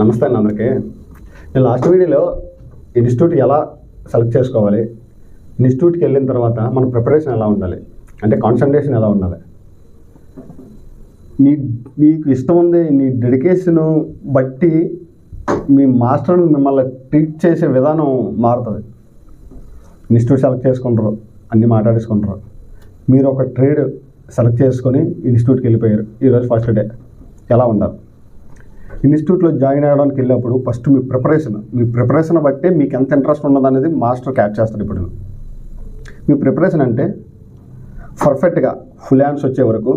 నమస్తే అండి అందరికీ. నేను లాస్ట్ వీడియోలో ఇన్స్టిట్యూట్ ఎలా సెలెక్ట్ చేసుకోవాలి ఇన్స్టిట్యూట్కి వెళ్ళిన తర్వాత మన ప్రిపరేషన్ ఎలా ఉండాలి అంటే కాన్సన్ట్రేషన్ ఎలా ఉండాలి. నీ నీకు ఇష్టం ఉంది నీ డెడికేషన్ బట్టి మీ మాస్టర్ మిమ్మల్ని ట్రీట్ చేసే విధానం మారుతుంది. ఇన్స్టిట్యూట్ సెలెక్ట్ చేసుకుంటారు అన్నీ మాట్లాడేసుకుంటారు. మీరు ఒక ట్రేడ్ సెలెక్ట్ చేసుకొని ఇన్స్టిట్యూట్కి వెళ్ళిపోయారు. ఈరోజు ఫస్ట్ డే. ఎలా ఉండాలి? ఇన్స్టిట్యూట్లో జాయిన్ అవ్వడానికి వెళ్ళినప్పుడు ఫస్ట్ మీ ప్రిపరేషన్ మీ ప్రిపరేషన్ బట్టి మీకు ఎంత ఇంట్రెస్ట్ ఉన్నదనేది మాస్టర్ క్యాచ్ చేస్తారు ఇప్పుడు. మీ ప్రిపరేషన్ అంటే పర్ఫెక్ట్గా ఫుల్ హ్యాండ్స్ వచ్చే వరకు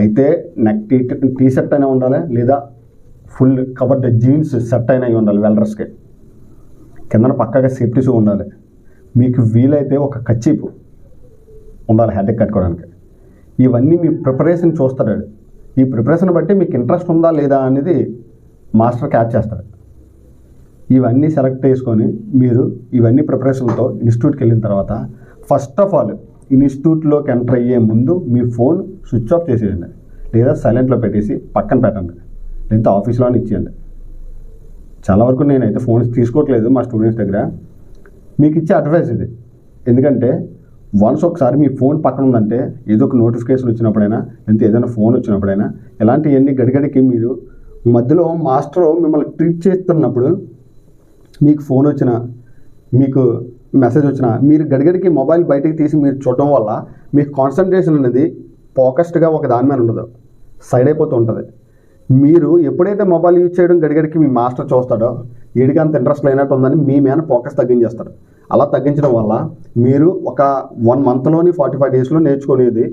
అయితే నెక్ టీ టీ షర్ట్ అయినా ఉండాలి లేదా ఫుల్ కవర్డ్ జీన్స్ సెట్ అయినా ఉండాలి వెల్డర్స్కి. కిందన పక్కగా సేఫ్టీ షూ ఉండాలి. మీకు వీలైతే ఒక కచ్చీపు ఉండాలి హెడ్ కట్టుకోవడానికి. ఇవన్నీ మీ ప్రిపరేషన్ చూస్తాడు. ఈ ప్రిపరేషన్ బట్టి మీకు ఇంట్రెస్ట్ ఉందా లేదా అనేది మాస్టర్ క్యాచ్ చేస్తాడు ఇవన్నీ సెలెక్ట్ చేసుకొని మీరు ఇవన్నీ ప్రిపరేషన్తో ఇన్స్టిట్యూట్కి వెళ్ళిన తర్వాత ఫస్ట్ ఆఫ్ ఆల్ ఇన్స్టిట్యూట్లోకి ఎంటర్ అయ్యే ముందు మీ ఫోన్ స్విచ్ ఆఫ్ చేసేయండి. లేదా సైలెంట్లో పెట్టేసి పక్కన పెట్టండి. లేదా ఆఫీస్లోనే ఇచ్చేయండి. చాలా వరకు నేనైతే ఫోన్స్ తీసుకోవట్లేదు మా స్టూడెంట్స్ దగ్గర. మీకు ఇచ్చే అడ్వైస్ ఇది. ఎందుకంటే వన్స్ ఒకసారి మీ ఫోన్ పక్కన ఉందంటే ఏదో ఒక నోటిఫికేషన్ వచ్చినప్పుడైనా ఎంత ఏదైనా ఫోన్ వచ్చినప్పుడైనా ఇలాంటివన్నీ గడిగడికి మీరు మధ్యలో మాస్టర్ మిమ్మల్ని ట్రీట్ చేస్తున్నప్పుడు మీకు ఫోన్ వచ్చిన మీకు మెసేజ్ వచ్చిన మీరు గడిగడికి మొబైల్ బయటికి తీసి మీరు చూడడం వల్ల మీకు కాన్సన్ట్రేషన్ అనేది ఫోకస్డ్గా ఒక దాని మీద ఉండదు. సైడ్ అయిపోతూ ఉంటుంది. మీరు ఎప్పుడైతే మొబైల్ యూజ్ చేయడం గడిగడికి మీ మాస్టర్ చూస్తాడో వీడికి అంత ఇంట్రెస్ట్ లేనట్టు ఉందని మీ మీద ఫోకస్ తగ్గించేస్తాడు అలా తగ్గించడం వల్ల మీరు ఒక వన్ మంత్లోని ఫార్టీ ఫైవ్ డేస్లో నేర్చుకునేది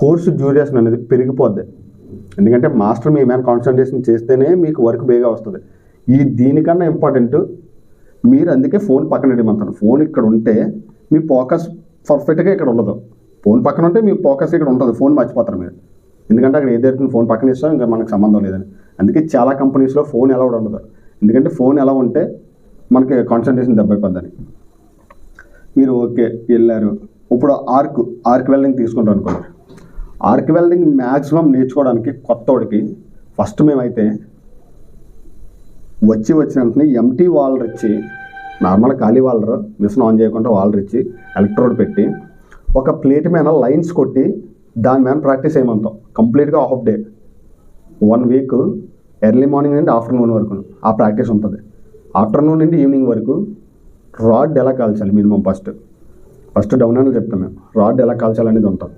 కోర్సు డ్యూరేషన్ అనేది పెరిగిపోద్ది. ఎందుకంటే మాస్టర్ మీ మీద కాన్సన్ట్రేషన్ చేస్తేనే మీకు వర్క్ బేగా వస్తుంది. ఈ దీనికన్నా ఇంపార్టెంట్ మీరు అందుకే ఫోన్ పక్కన ఇవ్వమంటారు ఫోన్ ఇక్కడ ఉంటే మీ ఫోకస్ పర్ఫెక్ట్గా ఇక్కడ ఉండదు. ఫోన్ పక్కన ఉంటే మీ ఫోకస్ ఇక్కడ ఉంటుంది ఫోన్ మర్చిపోతారు మీరు. ఎందుకంటే అక్కడ ఏదైతే ఫోన్ పక్కన ఇస్తాం ఇంకా మనకు సంబంధం లేదని. అందుకే చాలా కంపెనీస్లో ఫోన్ ఎలా ఉండదు. ఎందుకంటే ఫోన్ ఎలా ఉంటే మనకి కాన్సన్ట్రేషన్ దెబ్బైపోద్దని మీరు ఓకే వెళ్ళారు. ఇప్పుడు ఆర్క్ ఆర్క్ వెల్డింగ్ తీసుకుంటాం అనుకోండి ఆర్క్ వెల్డింగ్ మ్యాక్సిమం నేర్చుకోవడానికి కొత్తోడికి ఫస్ట్ మేమైతే వచ్చి వచ్చిన వెంటనే ఎంటీ వాలర్ ఇచ్చి నార్మల్ ఖాళీ వాలర్ మిషన్ ఆన్ చేయకుండా వాలర్ ఇచ్చి ఎలక్ట్రోడ్ పెట్టి ఒక ప్లేట్ మీద లైన్స్ కొట్టి దాని మీద ప్రాక్టీస్ చేయమంటాం. కంప్లీట్గా half day. One week early morning నుండి ఆఫ్టర్నూన్ వరకు. ఆ ప్రాక్టీస్ ఉంటుంది. ఆఫ్టర్నూన్ నుండి ఈవినింగ్ వరకు రాడ్ ఎలా కాల్చాలి? Minimum first. ఫస్ట్ డౌన్ అని చెప్తాం మేము. రాడ్ ఎలా కాల్చాలి అనేది ఉంటుంది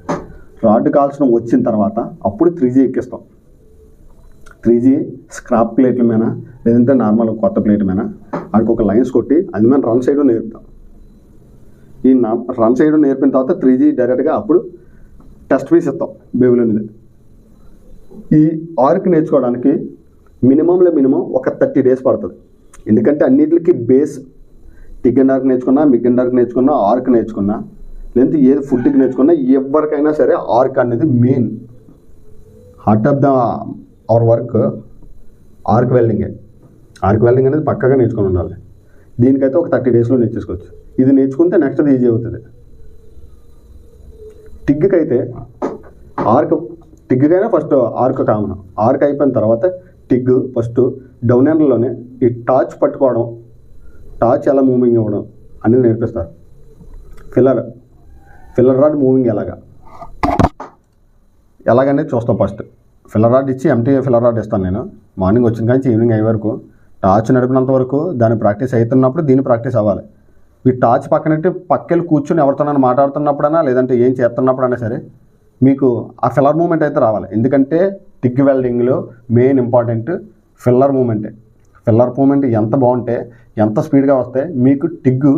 రాడ్ కాల్చడం వచ్చిన తర్వాత అప్పుడు త్రీ జీ ఎక్కిస్తాం. త్రీ జీ స్క్రాప్ ప్లేట్ల మీద లేదంటే నార్మల్ కొత్త ప్లేట్ మీద వాడికి ఒక లైన్స్ కొట్టి అది మీద రన్ సైడ్ నేర్పుతాం. ఈ రన్ సైడ్ నేర్పిన తర్వాత త్రీ జీ డైరెక్ట్గా అప్పుడు టెస్ట్ పీస్ ఇస్తాం బేబుల్ అనేది. ఈ ఆర్క్ నేర్చుకోవడానికి మినిమంలో మినిమం ఒక థర్టీ డేస్ పడుతుంది. ఎందుకంటే అన్నిటికీ బేస్ టికెన్ ఆర్క్ నేర్చుకున్నా మిగ్ ఆర్క్ నేర్చుకున్నా ఆర్క్ నేర్చుకున్నా లేదంటే ఏది ఫుడ్కి నేర్చుకున్నా ఎవరికైనా సరే ఆర్క్ అనేది main heart of the our work arc వెల్డింగే. Arc welding అనేది పక్కగా నేర్చుకుని ఉండాలి. దీనికైతే ఒక థర్టీ డేస్లో నేర్చేసుకోవచ్చు. ఇది నేర్చుకుంటే నెక్స్ట్ అది ఈజీ అవుతుంది. టిగ్కి అయితే ఆర్క్ టిగ్గుకైనా ఫస్ట్ ఆర్క్ కామన్. ఆర్క్ అయిపోయిన తర్వాత టిగ్ ఫస్ట్ డౌన్ ఎండ్లోనే ఈ టార్చ్ పట్టుకోవడం టార్చ్ ఎలా మూవింగ్ ఇవ్వడం అనేది నేర్పిస్తారు. ఫిల్లర్ ఫిల్లర్ రాడ్ మూవింగ్ ఎలాగా? ఎలాగనేది చూస్తాం ఫస్ట్. ఫిల్లర్ రాడ్ ఇచ్చి ఎంటీ ఫిల్లర్ రాడ్ ఇస్తాను నేను. మార్నింగ్ వచ్చిన కానీ ఈవినింగ్ అయ్యే వరకు టార్చ్ నడిపినంత వరకు దాని ప్రాక్టీస్ అవుతున్నప్పుడు దీని ప్రాక్టీస్ అవ్వాలి. మీ టార్చ్ పక్కనట్టు పక్కెళ్ళి కూర్చొని ఎవరితోనైనా మాట్లాడుతున్నప్పుడైనా లేదంటే ఏం చేస్తున్నప్పుడైనా సరే మీకు ఆ ఫిల్లర్ మూమెంట్ అయితే రావాలి. ఎందుకంటే టిగ్ వెల్డింగ్లో మెయిన్ ఇంపార్టెంట్ ఫిల్లర్ మూమెంటే ఫిల్లర్ మూమెంట్ ఎంత బాగుంటే ఎంత స్పీడ్గా వస్తే మీకు టిగ్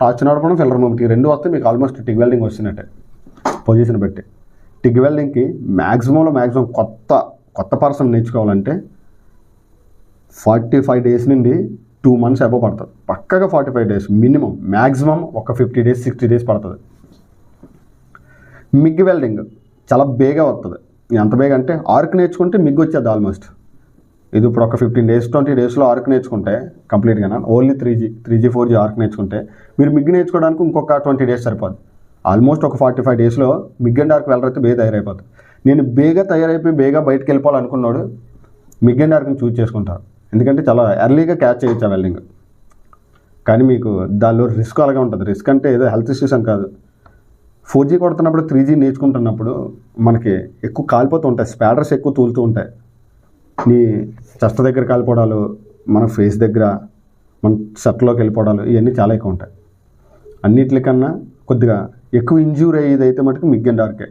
టార్చ్ నడపడం ఫిల్లర్ మూమెంట్ ఈ రెండు వస్తే మీకు ఆల్మోస్ట్ టిగ్ వెల్డింగ్ వచ్చినట్టే పొజిషన్ పెట్టి. టిగ్ వెల్డింగ్కి మ్యాక్సిమంలో మ్యాక్సిమం కొత్త కొత్త పర్సన్ నేర్చుకోవాలంటే ఫార్టీ ఫైవ్ డేస్ నుండి టూ మంత్స్ అబో పడుతుంది. పక్కగా forty five days minimum maximum ఒక ఫిఫ్టీ డేస్ సిక్స్టీ డేస్ పడుతుంది. మిగ్ వెల్డింగ్ చాలా బేగా వస్తుంది. ఎంత బేగా అంటే ఆర్క్ నేర్చుకుంటే మిగ్ వచ్చేది ఆల్మోస్ట్. ఇది ఇప్పుడు ఒక ఫిఫ్టీన్ డేస్ ట్వంటీ డేస్లో ఆర్క్ నేర్చుకుంటే కంప్లీట్గా only three G three G four G arc నేర్చుకుంటే మీరు మిగ్ నేర్చుకోవడానికి ఇంకొక ట్వంటీ డేస్ సరిపోదు ఆల్మోస్ట్ ఒక ఫార్టీ ఫైవ్ డేస్లో మిగ్ అండ్ ఆర్క్ వెళ్ళరైతే బే తయారైపోతుంది నేను బేగా తయారైపోయి బేగా బయటకు వెళ్ళిపోవాలనుకున్నాడు మిగ్ అండ్ డార్క్ని చూజ్ చేసుకుంటారు. ఎందుకంటే చాలా ఎర్లీగా క్యాచ్ చేయొచ్చు ఆ వెల్డింగ్ కానీ మీకు దానిలో రిస్క్ అలాగే ఉంటుంది. రిస్క్ అంటే ఏదో హెల్త్ ఇష్యూస్ అని కాదు. ఫోర్ జీ కొడుతున్నప్పుడు త్రీ జీ నేర్చుకుంటున్నప్పుడు మనకి ఎక్కువ కాలిపోతూ ఉంటాయి. స్పాడర్స్ ఎక్కువ తూలుతూ ఉంటాయి. నీ చెస్ట్ దగ్గర కాలిపోవడాలు మన ఫేస్ దగ్గర మన షర్ట్లోకి వెళ్ళిపోవడాలు ఇవన్నీ చాలా ఎక్కువ ఉంటాయి. అన్నిటికన్నా కొద్దిగా ఎక్కువ ఇంజ్యూర్ అయ్యేది అయితే మటుకు మిగ్ అండ్ డార్కే.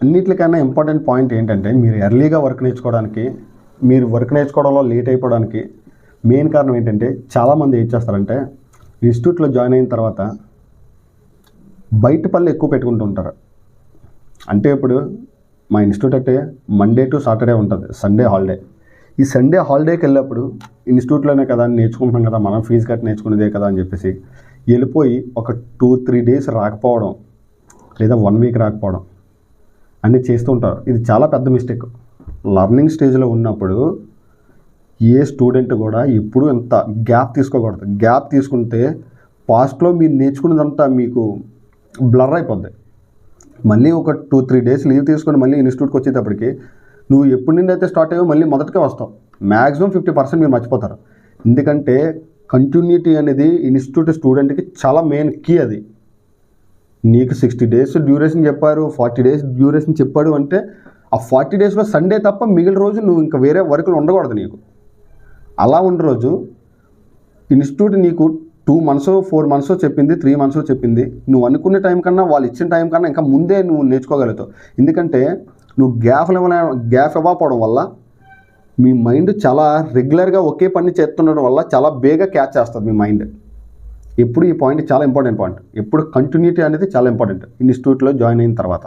అన్నిటికన్నా ఇంపార్టెంట్ పాయింట్ ఏంటంటే మీరు ఎర్లీగా వర్క్ నేర్చుకోవడానికి మీరు వర్క్ నేర్చుకోవడంలో లేట్ అయిపోవడానికి మెయిన్ కారణం ఏంటంటే చాలామంది ఏం చేస్తారంటే ఇన్స్టిట్యూట్లో జాయిన్ అయిన తర్వాత బయట పళ్ళు ఎక్కువ పెట్టుకుంటూ ఉంటారు. అంటే ఇప్పుడు మా ఇన్స్టిట్యూట్ అంటే మండే టు సాటర్డే ఉంటుంది సండే హాలిడే ఈ సండే హాలిడేకి వెళ్ళినప్పుడు ఇన్స్టిట్యూట్లోనే కదా నేర్చుకుంటున్నాం కదా మనం ఫీజు కట్టి నేర్చుకునేదే కదా అని చెప్పేసి వెళ్ళిపోయి ఒక టూ త్రీ డేస్ రాకపోవడం లేదా వన్ వీక్ రాకపోవడం అన్నీ చేస్తూ ఉంటారు. ఇది చాలా పెద్ద మిస్టేక్ లర్నింగ్ స్టేజ్లో ఉన్నప్పుడు ఏ స్టూడెంట్ కూడా ఎప్పుడు ఎంత గ్యాప్ తీసుకోకూడదు. గ్యాప్ తీసుకుంటే పాస్ట్లో మీరు నేర్చుకున్నదంతా మీకు బ్లర్ అయిపోద్ది. మళ్ళీ ఒక టూ త్రీ డేస్ లీవ్ తీసుకొని మళ్ళీ ఇన్స్టిట్యూట్కి వచ్చేటప్పటికి నువ్వు ఎప్పటి నుండి అయితే స్టార్ట్ అయ్యో మళ్ళీ మొదటికే వస్తావు. మ్యాక్సిమం ఫిఫ్టీ పర్సెంట్ మీరు మర్చిపోతారు. ఎందుకంటే కంటిన్యూటీ అనేది ఇన్స్టిట్యూట్ స్టూడెంట్కి చాలా మెయిన్ కీ అది. నీకు సిక్స్టీ డేస్ డ్యూరేషన్ చెప్పారు ఫార్టీ డేస్ డ్యూరేషన్ చెప్పాడు అంటే ఆ ఫార్టీ డేస్లో సండే తప్ప మిగిలిన రోజు నువ్వు ఇంకా వేరే వర్కులు ఉండకూడదు నీకు. అలా ఉన్న రోజు ఇన్స్టిట్యూట్ నీకు టూ మంత్స్ ఫోర్ మంత్స్ చెప్పింది త్రీ మంత్స్ చెప్పింది. నువ్వు అనుకునే టైం కన్నా వాళ్ళు ఇచ్చిన టైం కన్నా ఇంకా ముందే నువ్వు నేర్చుకోగలుగుతావు. ఎందుకంటే నువ్వు గ్యాప్ గ్యాప్ ఇవ్వకపోవడం వల్ల మీ మైండ్ చాలా రెగ్యులర్గా ఒకే పని చేస్తుండడం వల్ల చాలా బేగా క్యాచ్ చేస్తుంది మీ మైండ్. ఎప్పుడు ఈ పాయింట్ చాలా ఇంపార్టెంట్ పాయింట్. ఎప్పుడు కంటిన్యూటీ అనేది చాలా ఇంపార్టెంట్. ఇన్స్టిట్యూట్లో జాయిన్ అయిన తర్వాత.